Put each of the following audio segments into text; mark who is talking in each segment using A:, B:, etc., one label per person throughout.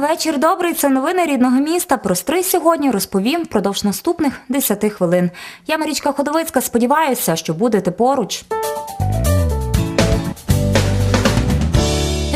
A: Вечір добрий. Це новини рідного міста. Про стрий сьогодні розповім впродовж наступних 10 хвилин. Я Марічка Ходовицька. Сподіваюся, що будете поруч.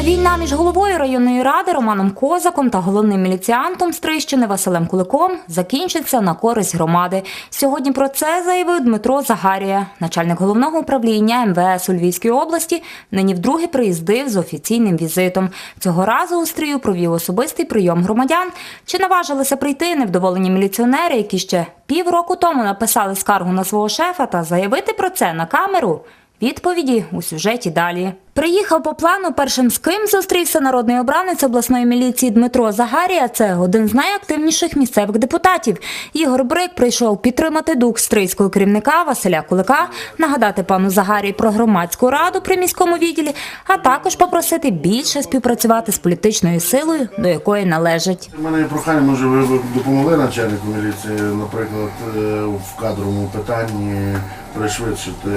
A: Війна між головою районної ради Романом Козаком та головним міліціантом Стрийщини Василем Куликом закінчиться на користь громади. Сьогодні про це заявив Дмитро Загарія, начальник головного управління МВС у Львівській області. Нині вдруге приїздив з офіційним візитом. Цього разу у Стрию провів особистий прийом громадян. Чи наважилися прийти невдоволені міліціонери, які ще півроку тому написали скаргу на свого шефа та заявити про це на камеру? Відповіді у сюжеті далі. Приїхав по плану першим з ким зустрівся народний обранець обласної міліції Дмитро Загарія. Це один з найактивніших місцевих депутатів. Ігор Брик прийшов підтримати дух стрийського керівника Василя Кулика, нагадати пану Загарії про громадську раду при міському відділі, а також попросити більше співпрацювати з політичною силою, до якої належить.
B: У мене прохання, може ви допомогли начальнику міліції, наприклад, е, в кадровому питанні пришвидшити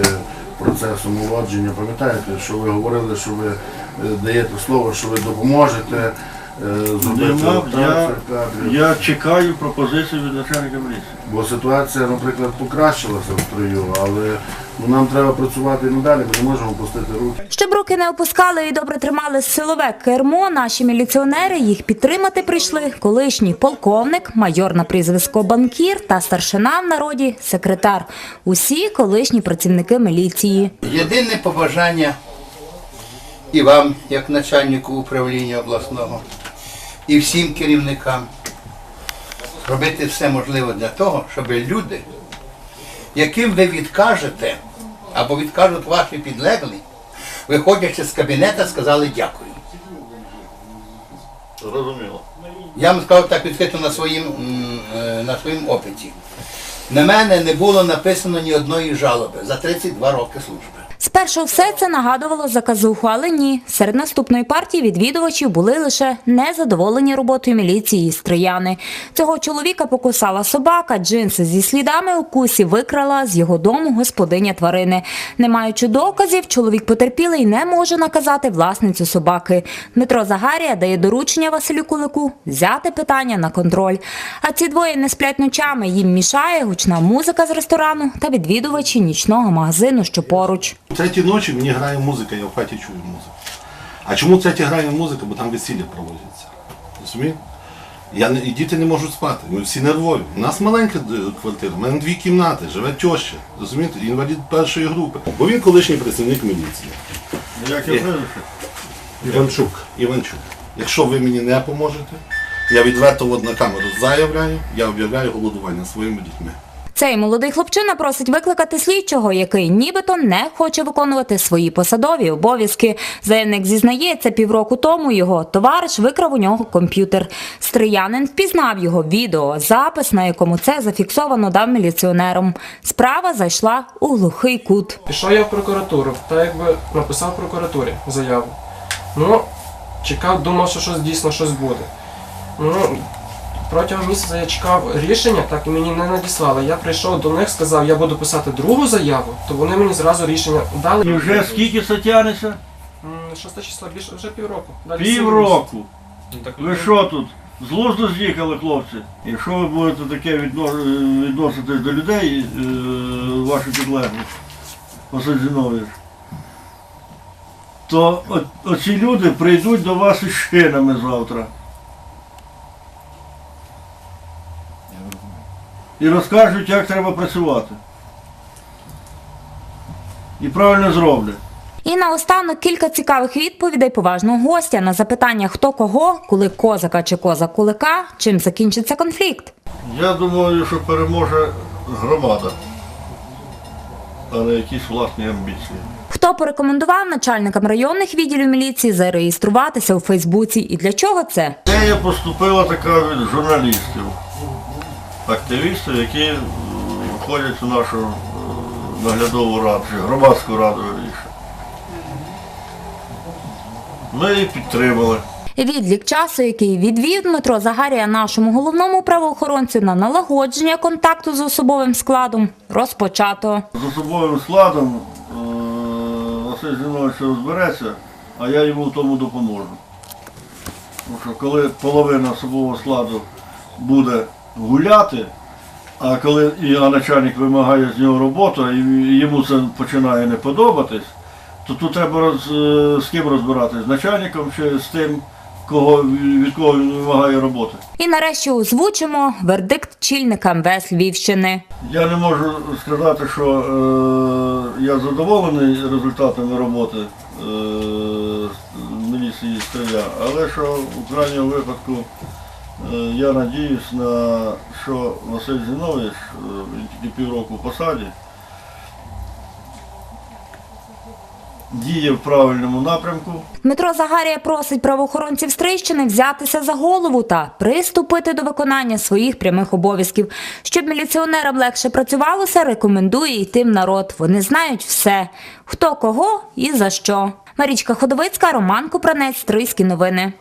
B: процес уродження. Пам'ятаєте, що ви говорили, що ви е, даєте слово, що ви допоможете е,
C: я, я чекаю пропозицію від начальника міліції.
B: Бо ситуація, наприклад, покращилася в строю, але ну, нам треба працювати і надалі, ми не можемо пустити руки.
A: Щоб руки не опускали і добре тримали силове кермо, наші міліціонери їх підтримати прийшли колишній полковник, майор на прізвисько банкір та старшина в народі секретар. Усі колишні працівники міліції.
D: Єдине побажання і вам, як начальнику управління обласного, і всім керівникам робити все можливе для того, щоб люди, яким ви відкажете або відкажуть ваші підлеглі, виходячи з кабінета, сказали дякую.
C: Зрозуміло.
D: Я вам сказав так відкрито на своїм, е, на своїм опиті. На мене не було написано ні одної жалоби за 32 роки служби.
A: Спершу все це нагадувало заказуху, але ні. Серед наступної партії відвідувачів були лише незадоволені роботою міліції і стрияни. Цього чоловіка покусала собака, джинси зі слідами укусів викрала з його дому господиня тварини. Не маючи доказів, чоловік потерпілий не може наказати власницю собаки. Дмитро Загарія дає доручення Василю Кулику взяти питання на контроль. А ці двоє не сплять ночами. Їм мішає гучна музика з ресторану та відвідувачі нічного магазину, що поруч.
E: У третій ночі мені грає музика, я в хаті чую музику. А чому третій грає музика? Бо там весілля проводяться. Розумієте? Я не, і діти не можуть спати. Ми всі нервові. У нас маленька е, квартира, у мене дві кімнати, живе теща. Розумієте? Інвалід першої групи. Бо він колишній працівник міліції.
C: Як я знаю,
E: Іванчук. Іванчук. Якщо ви мені не поможете, я відверто на камеру заявляю, я об'являю голодування своїми дітьми.
A: Цей молодий хлопчина просить викликати слідчого, який нібито не хоче виконувати свої посадові обов'язки. Заявник зізнається, півроку тому його товариш викрав у нього комп'ютер. Стріянин впізнав його відеозапис, на якому це зафіксовано дав міліціонерам. Справа зайшла у глухий кут.
F: Пішов я в прокуратуру, та якби написав прокуратурі заяву. Ну, чекав, думав, що щось дійсно щось буде. Ну, протягом місяця я чекав рішення, так і мені не надіслали. Я прийшов до них, сказав, я буду писати другу заяву, то вони мені зразу рішення дали.
C: І вже скільки це тягнеться?
F: М, Шосте число, більше вже півроку. Далі
C: Півроку. Ви що тут? З глузду з'їхали, хлопці? Якщо ви будете таке відно- відноситись до людей, е, ваші підлеглі, Василь Зінович, то о- оці люди прийдуть до вас із шинами завтра. І розкажуть, як треба працювати. І правильно зроблять.
A: І наостанок кілька цікавих відповідей поважного гостя на запитання, хто кого, коли козака чи козак кулика, чим закінчиться конфлікт.
C: Я думаю, що переможе громада, а не якісь власні амбіції.
A: Хто порекомендував начальникам районних відділів міліції зареєструватися у Фейсбуці і для чого це?
C: Ідея поступила така від журналістів, активістів, які входять у нашу е, наглядову раду, чи громадську раду вірніше. Ми її підтримали.
A: Відлік часу, який відвів Дмитро Загарія нашому головному правоохоронцю на налагодження контакту з особовим складом, розпочато.
C: З особовим складом е, Василь Зінович розбереться, а я йому в тому допоможу. Тому що коли половина особового складу буде гуляти, а коли начальник вимагає з нього роботу, і йому це починає не подобатись, то тут треба роз, е, з ким розбиратись, з начальником чи з тим, кого, від кого він вимагає роботи.
A: І нарешті озвучимо вердикт чільника МВС Львівщини.
C: Я не можу сказати, що е, я задоволений результатами роботи е, міліції Стрия, але що у крайньому випадку я надіюсь на що Василь Зінович, е, тільки півроку в посаді, діє в правильному напрямку.
A: Дмитро Загарія просить правоохоронців Стрийщини взятися за голову та приступити до виконання своїх прямих обов'язків. Щоб міліціонерам легше працювалося, рекомендує йти в народ. Вони знають все: хто кого і за що. Марічка Ходовицька, Роман Купранець, Стрийські новини.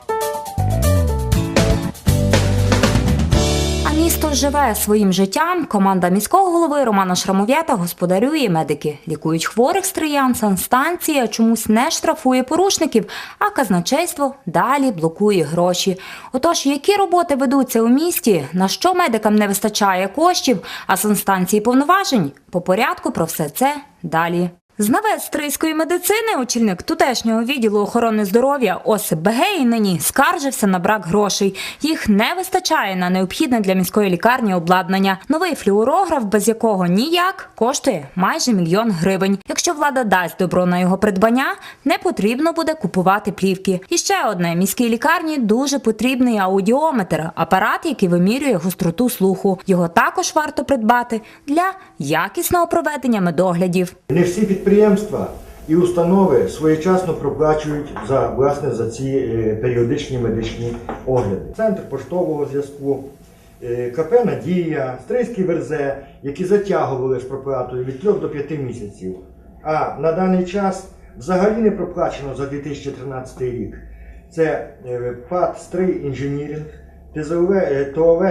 A: Місто живе своїм життям. Команда міського голови Романа Шрамов'ята господарює. Медики лікують хворих стриян. Санстанція чомусь не штрафує порушників, а казначейство далі блокує гроші. Отож, які роботи ведуться у місті, на що медикам не вистачає коштів, а санстанції повноважень? По порядку про все це далі. Знавець стрийської медицини, очільник тутешнього відділу охорони здоров'я Осип Бегей нині скаржився на брак грошей. Їх не вистачає на необхідне для міської лікарні обладнання. Новий флюорограф, без якого ніяк, коштує майже мільйон гривень. Якщо влада дасть добро на його придбання, не потрібно буде купувати плівки. І ще одне міській лікарні дуже потрібний аудіометр, апарат, який вимірює гостроту слуху. Його також варто придбати для якісного проведення медоглядів.
G: Не всі підприємства і установи своєчасно проплачують за власне за ці е, періодичні медичні огляди. Центр поштового зв'язку, е, КП Надія, Стрийський Верзе, які затягували з проплатою від 3 до 5 місяців. А на даний час взагалі не проплачено за 2013 рік. Це е, ПАД Стрий Інженірінг, е, ТОВ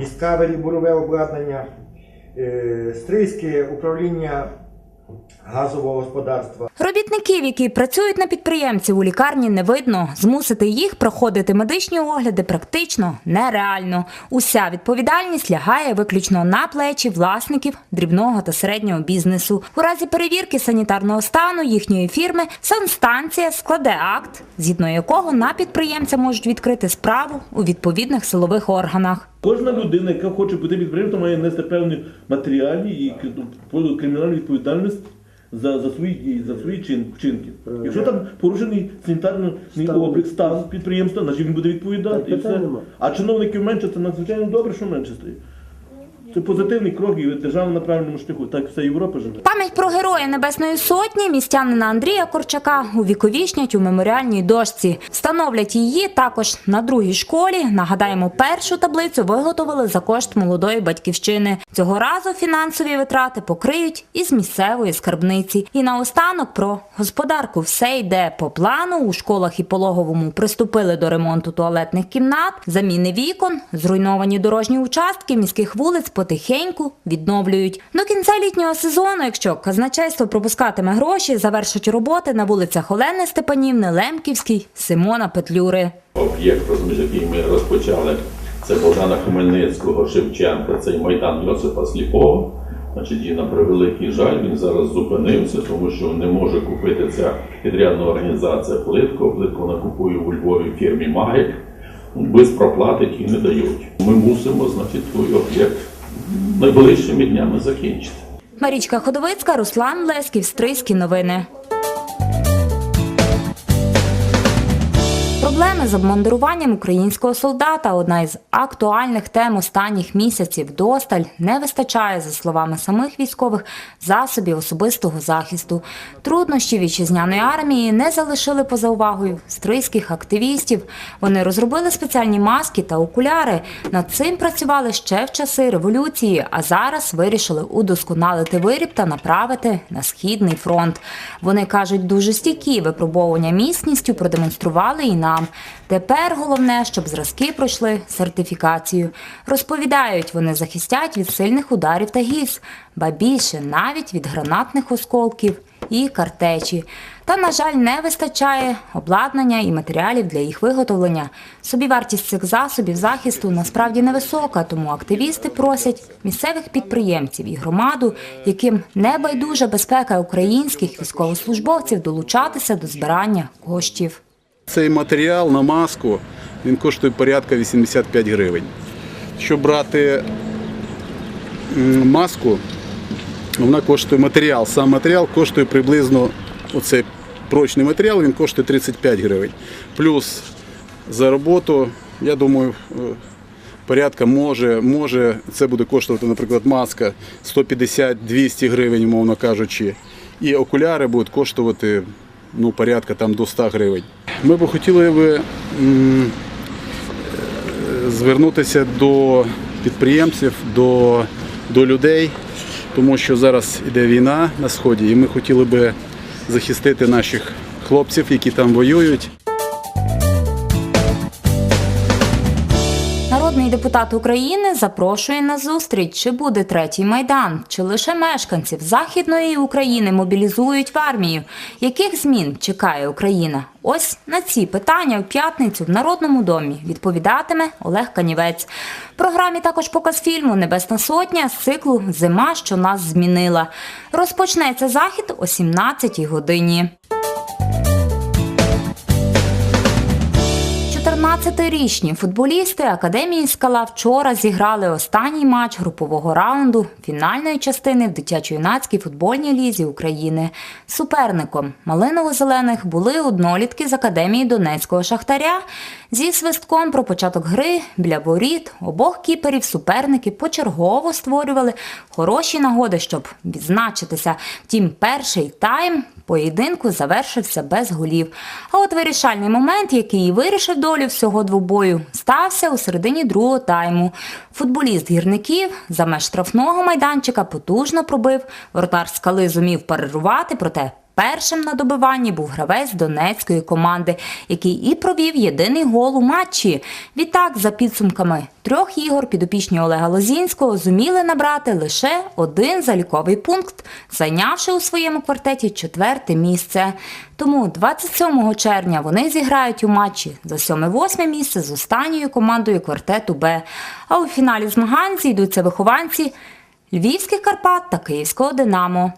G: Discovery бурове обладнання, Стрийське управління газового господарства.
A: Робітників, які працюють на підприємців у лікарні, не видно. Змусити їх проходити медичні огляди практично нереально. Уся відповідальність лягає виключно на плечі власників дрібного та середнього бізнесу. У разі перевірки санітарного стану їхньої фірми санстанція складе акт, згідно якого на підприємця можуть відкрити справу у відповідних силових органах.
H: Кожна людина, яка хоче бути підприємством, має нести певні матеріальні і ну, кримінальну відповідальність за, за свої дії, за свої чин, вчинки. Якщо там порушений санітарний облік, стан підприємства, значить він буде відповідати. І все. А чиновників менше, це надзвичайно добре, що менше стає. Це позитивний крок і держава на правильному шляху. Так вся Європа живе.
A: Пам'ять про героя Небесної Сотні містянина Андрія Корчака увіковічнять у меморіальній дошці. Встановлять її також на другій школі. Нагадаємо, першу таблицю виготовили за кошт молодої батьківщини. Цього разу фінансові витрати покриють із місцевої скарбниці. І наостанок про господарку все йде по плану. У школах і пологовому приступили до ремонту туалетних кімнат, заміни вікон, зруйновані дорожні участки міських вулиць потихеньку відновлюють. До кінця літнього сезону, якщо казначейство пропускатиме гроші, завершать роботи на вулицях Олени Степанівни, Лемківській, Симона Петлюри.
I: Об'єкт, який ми розпочали, це Богдана Хмельницького, Шевченка, цей майдан Йосипа Сліпого. Значить, і на превеликий жаль, він зараз зупинився, тому що не може купити ця підрядна організація плитку. Плитку вона купує у Львові фірмі Магік. Без проплати ті не дають. Ми мусимо, значить, той об'єкт найближчими днями закінчити.
A: Марічка Ходовицька, Руслан Лесків, Стрийські новини. Проблеми з обмундируванням українського солдата одна із актуальних тем останніх місяців. Досталь не вистачає, за словами самих військових, засобів особистого захисту. Труднощі вітчизняної армії не залишили поза увагою стрийських активістів. Вони розробили спеціальні маски та окуляри. Над цим працювали ще в часи революції, а зараз вирішили удосконалити виріб та направити на східний фронт. Вони кажуть, дуже стійкі випробовування міцністю продемонстрували і нам. Тепер головне, щоб зразки пройшли сертифікацію. Розповідають, вони захистять від сильних ударів та гільз, ба більше навіть від гранатних осколків і картечі. Та, на жаль, не вистачає обладнання і матеріалів для їх виготовлення. Собівартість цих засобів захисту насправді невисока, тому активісти просять місцевих підприємців і громаду, яким не байдужа безпека українських військовослужбовців, долучатися до збирання коштів.
J: Цей матеріал на маску він коштує порядка 85 гривень. Щоб брати маску, вона коштує матеріал. Сам матеріал коштує приблизно оцей прочний матеріал, він коштує 35 гривень. Плюс за роботу, я думаю, е, порядка може, може це буде коштувати, наприклад, маска 150-200 гривень, умовно кажучи. І окуляри будуть коштувати ну, порядка там до 100 гривень. Ми б хотіли би звернутися до підприємців, до, до людей, тому що зараз йде війна на сході, і ми хотіли би захистити наших хлопців, які там воюють.
A: Народний депутат України запрошує на зустріч, чи буде третій майдан, чи лише мешканців західної України мобілізують в армію. Яких змін чекає Україна? Ось на ці питання в п'ятницю в Народному домі відповідатиме Олег Канівець. В програмі також показ фільму Небесна Сотня з циклу Зима, що нас змінила. Розпочнеться захід о 17-й годині. 14-річні футболісти Академії Скала вчора зіграли останній матч групового раунду фінальної частини в дитячо-юнацькій футбольній лізі України. Суперником малиново-зелених були однолітки з Академії Донецького Шахтаря. Зі свистком про початок гри біля воріт обох кіперів суперники почергово створювали хороші нагоди, щоб відзначитися. Втім, перший тайм поєдинку завершився без голів. А от вирішальний момент, який вирішив долю всього двобою, стався у середині другого тайму. Футболіст гірників за меж штрафного майданчика потужно пробив. Воротар скали зумів парирувати, проте Першим на добиванні був гравець донецької команди, який і провів єдиний гол у матчі. Відтак, за підсумками трьох ігор, підопічні Олега Лозінського зуміли набрати лише один заліковий пункт, зайнявши у своєму квартеті четверте місце. Тому 27 червня вони зіграють у матчі за 7-8 місце з останньою командою квартету Б. А у фіналі змагань зійдуться вихованці Львівських Карпат та Київського Динамо.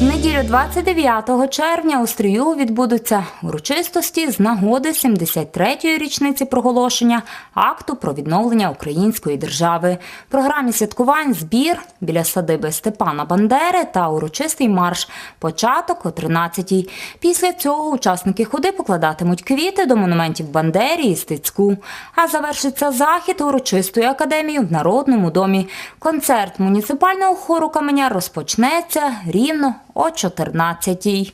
A: В Неділю 29 червня у Стрію відбудуться урочистості з нагоди 73-ї річниці проголошення акту про відновлення української держави. В програмі святкувань збір біля садиби Степана Бандери та урочистий марш. Початок о 13-й. Після цього учасники ходи покладатимуть квіти до монументів Бандері і Стецьку. А завершиться захід урочистою академією в Народному домі. Концерт муніципального хору Каменя розпочнеться рівно о 14-й.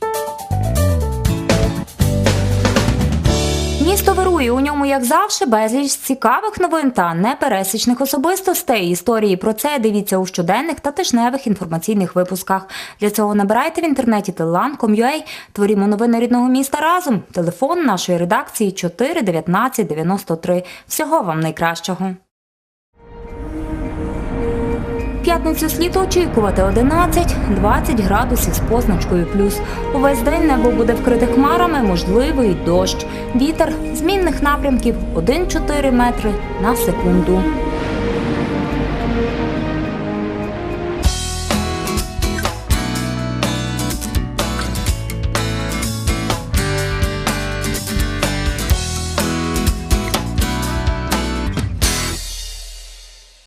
A: Місто вирує у ньому, як завжди, безліч цікавих новин та непересічних особистостей. Історії про це дивіться у щоденних та тижневих інформаційних випусках. Для цього набирайте в інтернеті telan.com.ua, творімо новини рідного міста разом. Телефон нашої редакції 4 19 93. Всього вам найкращого. П'ятницю слід очікувати 11-20 градусів з позначкою плюс. Увесь день небо буде вкрите хмарами, можливий дощ. Вітер змінних напрямків 1-4 метри на секунду.